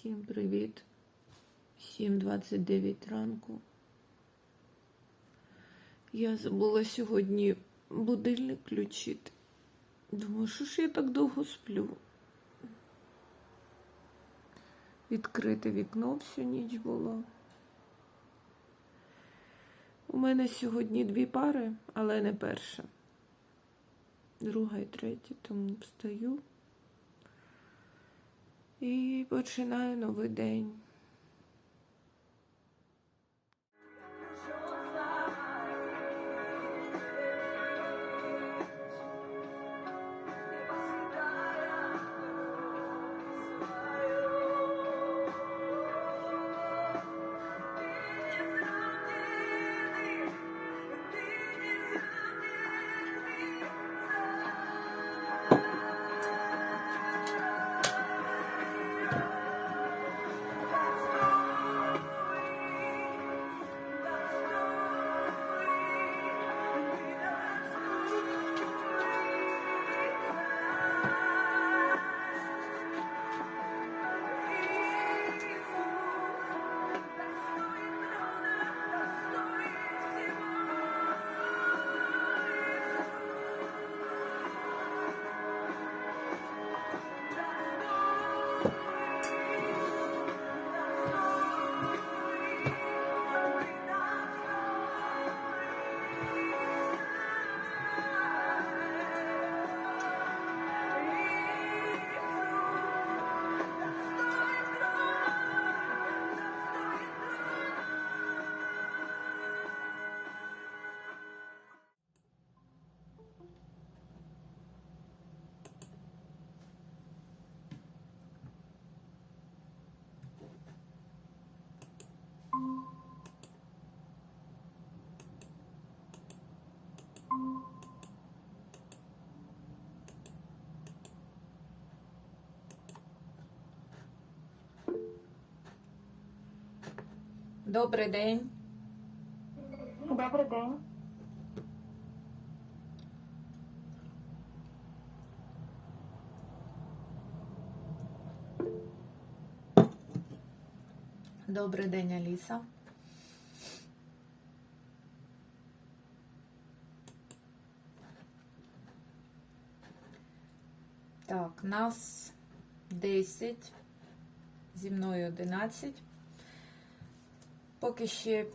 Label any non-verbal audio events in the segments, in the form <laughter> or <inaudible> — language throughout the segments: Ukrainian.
Всім привіт. 7.29 ранку. Я забула сьогодні будильник включити. Думаю, що ж я так довго сплю? Відкрите вікно всю ніч було. У мене сьогодні дві пари, але не перша. Друга і третя, тому встаю. І починаю новий день. Добрий день. Добрий день. Добрий день, Аліса. Так, нас 10, зі мною 11. Поки ще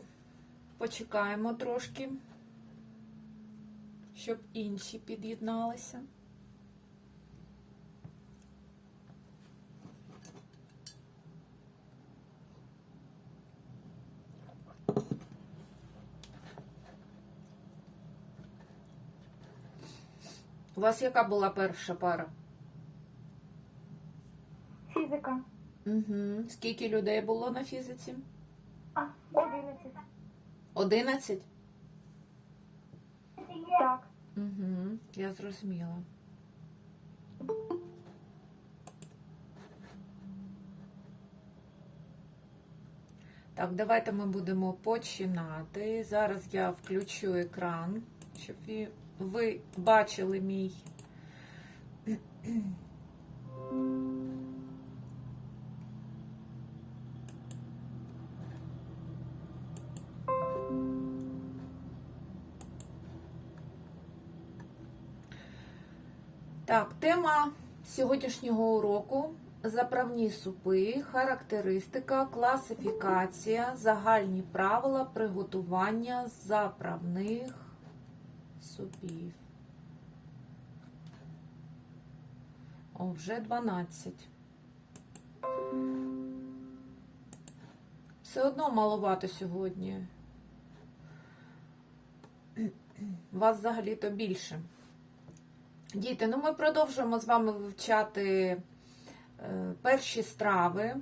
почекаємо трошки, щоб інші під'єдналися. У вас яка була перша пара? Фізика. Угу. Скільки людей було на фізиці? А, 11. Одинадцять? Так. Угу. Я зрозуміла. Так, давайте ми будемо починати. Зараз я включу екран, щоб ви бачили мій. Так, тема сьогоднішнього уроку заправні супи, характеристика, класифікація, загальні правила приготування заправних супів. О, вже 12. Все одно маловато сьогодні. <clears throat> Вас взагалі-то більше. Діти, ну ми продовжуємо з вами вивчати е, перші страви.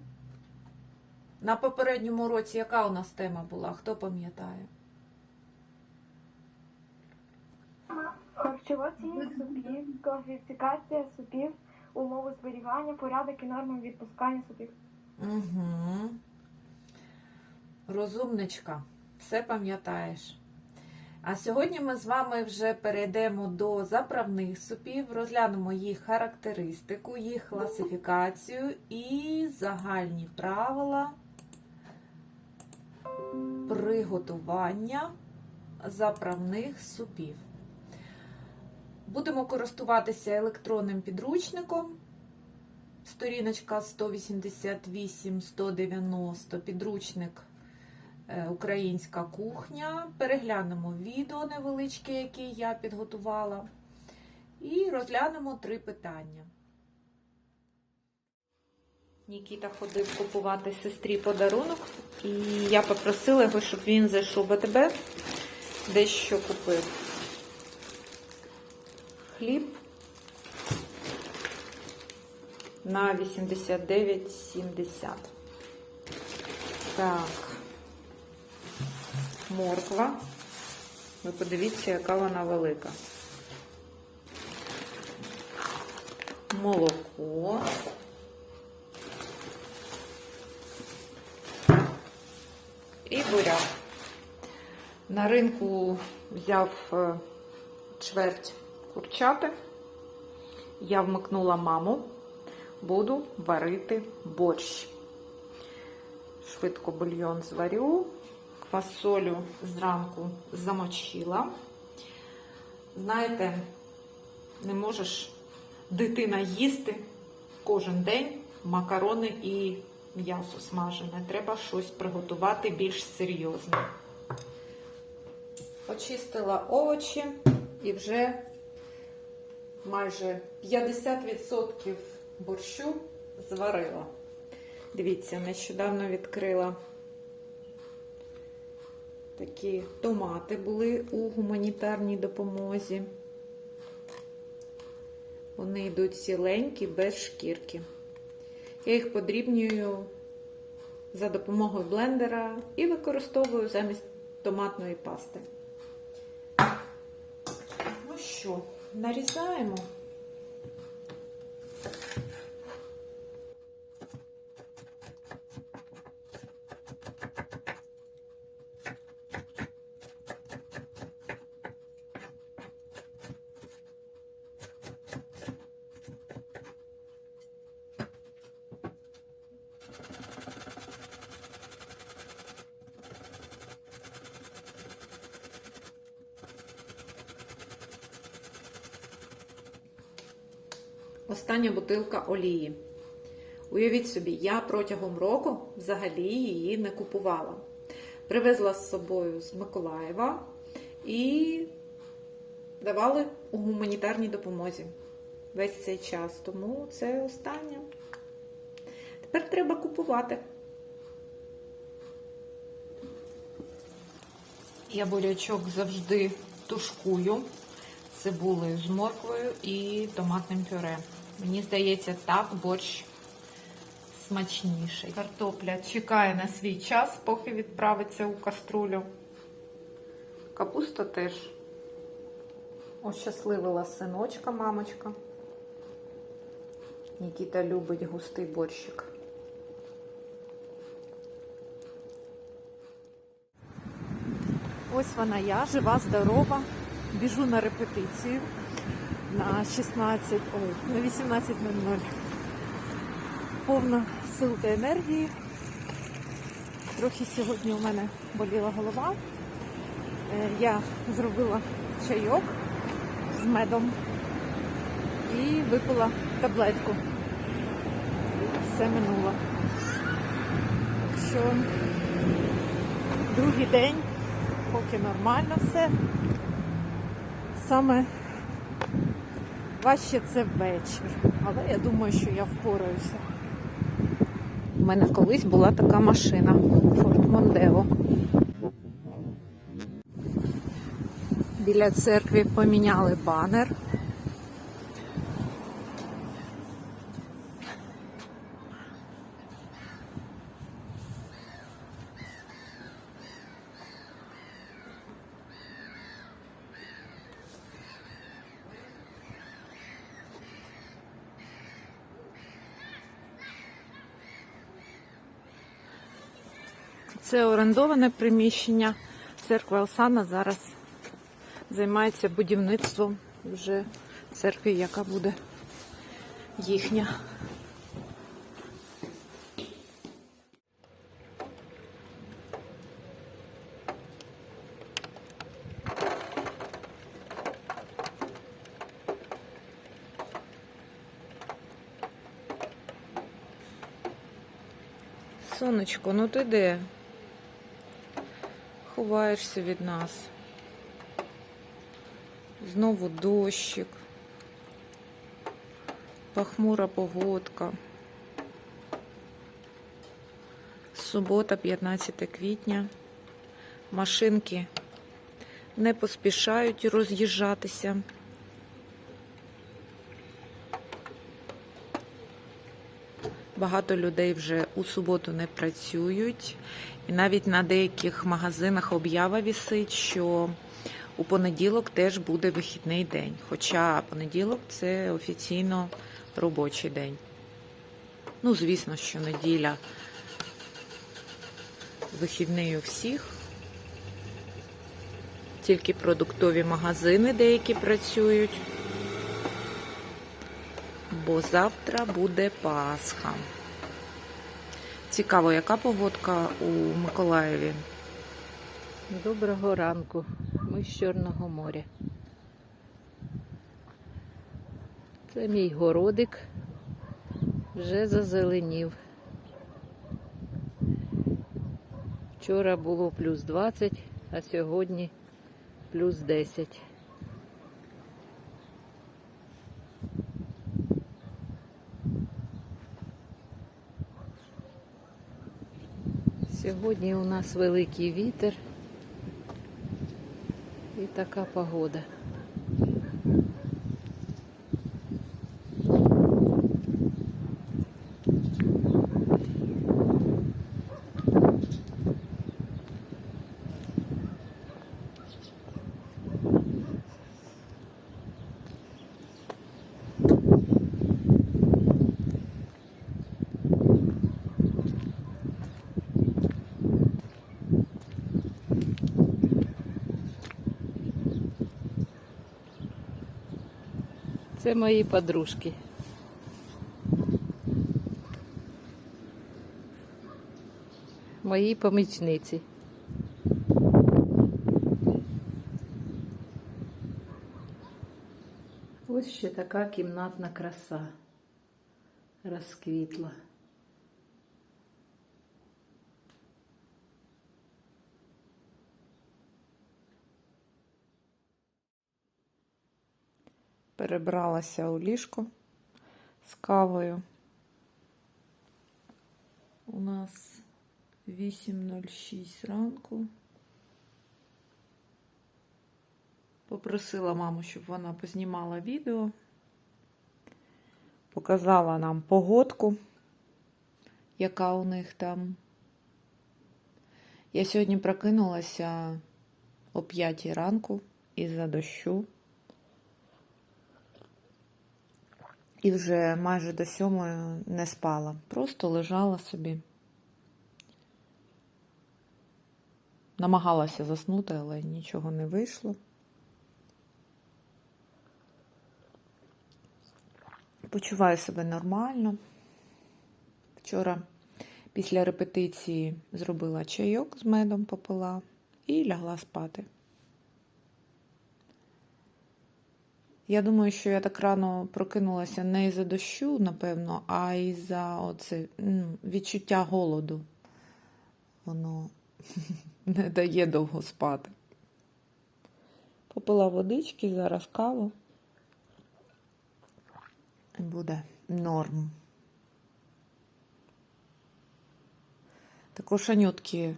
На попередньому році яка у нас тема була? Хто пам'ятає? Харчова цінність супів, класифікація супів, умови зберігання, порядок і норми відпускання супів. Угу. Розумничка, все пам'ятаєш. А сьогодні ми з вами вже перейдемо до заправних супів, розглянемо їх характеристику, їх класифікацію і загальні правила приготування заправних супів. Будемо користуватися електронним підручником. Сторіночка 188-190, підручник Українська кухня. Переглянемо відео невеличке, яке я підготувала. І розглянемо три питання. Нікіта ходив купувати сестрі подарунок, і я попросила його, щоб він зайшов в АТБ, дещо купив. Хліб на 89,70. Так. Морква. Ви подивіться, яка вона велика. Молоко. І буряк. На ринку взяв е, чверть курчати. Я вмикнула маму. Буду варити борщ. Швидко бульйон зварю, квасолю зранку замочила. Знаєте, не можеш дитина їсти кожен день макарони і м'ясо смажене. Треба щось приготувати більш серйозне. Очистила овочі і вже майже 50% борщу зварила. Дивіться, нещодавно відкрила такі томати були у гуманітарній допомозі. Вони йдуть ціленькі, без шкірки. Я їх подрібнюю за допомогою блендера і використовую замість томатної пасти. Ну що, нарізаємо. Остання бутилка олії. Уявіть собі, я протягом року взагалі її не купувала. Привезла з собою з Миколаєва і давали у гуманітарній допомозі весь цей час. Тому це останнє. Тепер треба купувати. Я бурячок завжди тушкую цибулею з морквою і томатним пюре. Мені здається, так борщ смачніший. Картопля чекає на свій час, поки відправиться у каструлю. Капуста теж ощасливила синочка, мамочка. Нікіта любить густий борщик. Ось вона я, жива, здорова. Біжу на репетицію на 16, ой, на 18.00. Повна сил та енергії. Трохи сьогодні у мене боліла голова. Е, Я зробила чайок з медом і випила таблетку. Все минуло. Так що другий день, поки нормально все. Саме важче це вечір. Але я думаю, що я впораюся. У мене колись була така машина Ford Mondeo. Біля церкви поміняли банер. Це орендоване приміщення. Церква Осана зараз займається будівництвом вже церкви, яка буде їхня. Сонечко, ну ти де? Ховаєшся від нас. Знову дощик. Похмура погодка. Субота, 15 квітня. Машинки не поспішають роз'їжджатися. Багато людей вже у суботу не працюють, і навіть на деяких магазинах об'ява вісить, що у понеділок теж буде вихідний день. Хоча понеділок це офіційно робочий день. Ну, звісно, що неділя вихідний у всіх. Тільки продуктові магазини деякі працюють. Бо завтра буде Пасха. Цікаво, яка погодка у Миколаєві? Доброго ранку. Ми з Чорного моря. Це мій городик. Вже зазеленів. Вчора було плюс 20, а сьогодні плюс 10. Сьогодні у нас великий вітер і така погода. Це мої подружки. Мої помічниці. Ось ще така кімнатна краса розквітла. Перебралася у ліжко з кавою. У нас 8.06 ранку. Попросила маму, щоб вона познімала відео. Показала нам погодку, яка у них там. Я сьогодні прокинулася о 5 ранку із-за дощу. І вже майже до сьомої не спала. Просто лежала собі. Намагалася заснути, але нічого не вийшло. Почуваю себе нормально. Вчора після репетиції зробила чайок з медом попила і лягла спати. Я думаю, що я так рано прокинулася не із-за дощу, напевно, а із-за оце, ну, відчуття голоду. Воно <laughs> не дає довго спати. Попила водички, зараз каву. Буде норм. Також Анютки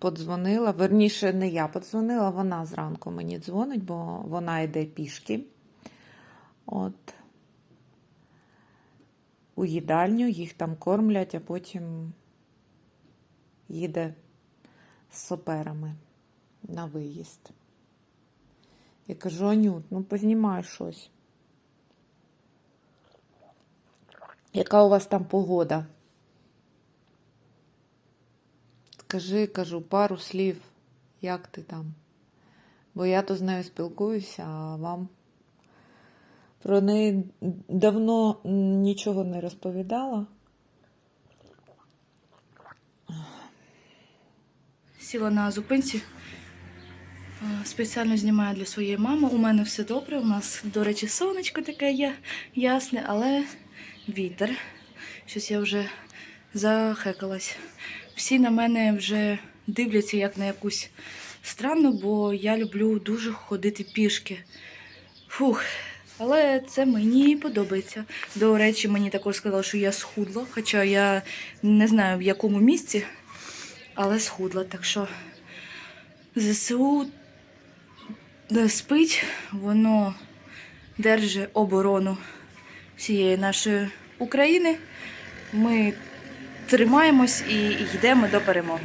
подзвонила. Верніше, не я подзвонила, вона зранку мені дзвонить, бо вона йде пішки. От у їдальню їх там кормлять, а потім їде з соперами на виїзд. Я кажу, Анют, ну познімай щось. Яка у вас там погода? Скажи, кажу, пару слів, як ти там Бо я то з нею спілкуюся, а вам про неї давно нічого не розповідала. Сіла на зупинці. Е, Спеціально знімаю для своєї мами. У мене все добре. У нас, до речі, сонечко таке є ясне, але вітер. Щось я вже захекалась. Всі на мене вже дивляться як на якусь странну, бо я люблю дуже ходити пішки. Фух. Але це мені подобається. До речі, мені також сказали, що я схудла, хоча я не знаю в якому місці, але схудла. Так що ЗСУ не спить, воно держить оборону всієї нашої України. Ми тримаємось і йдемо до перемоги.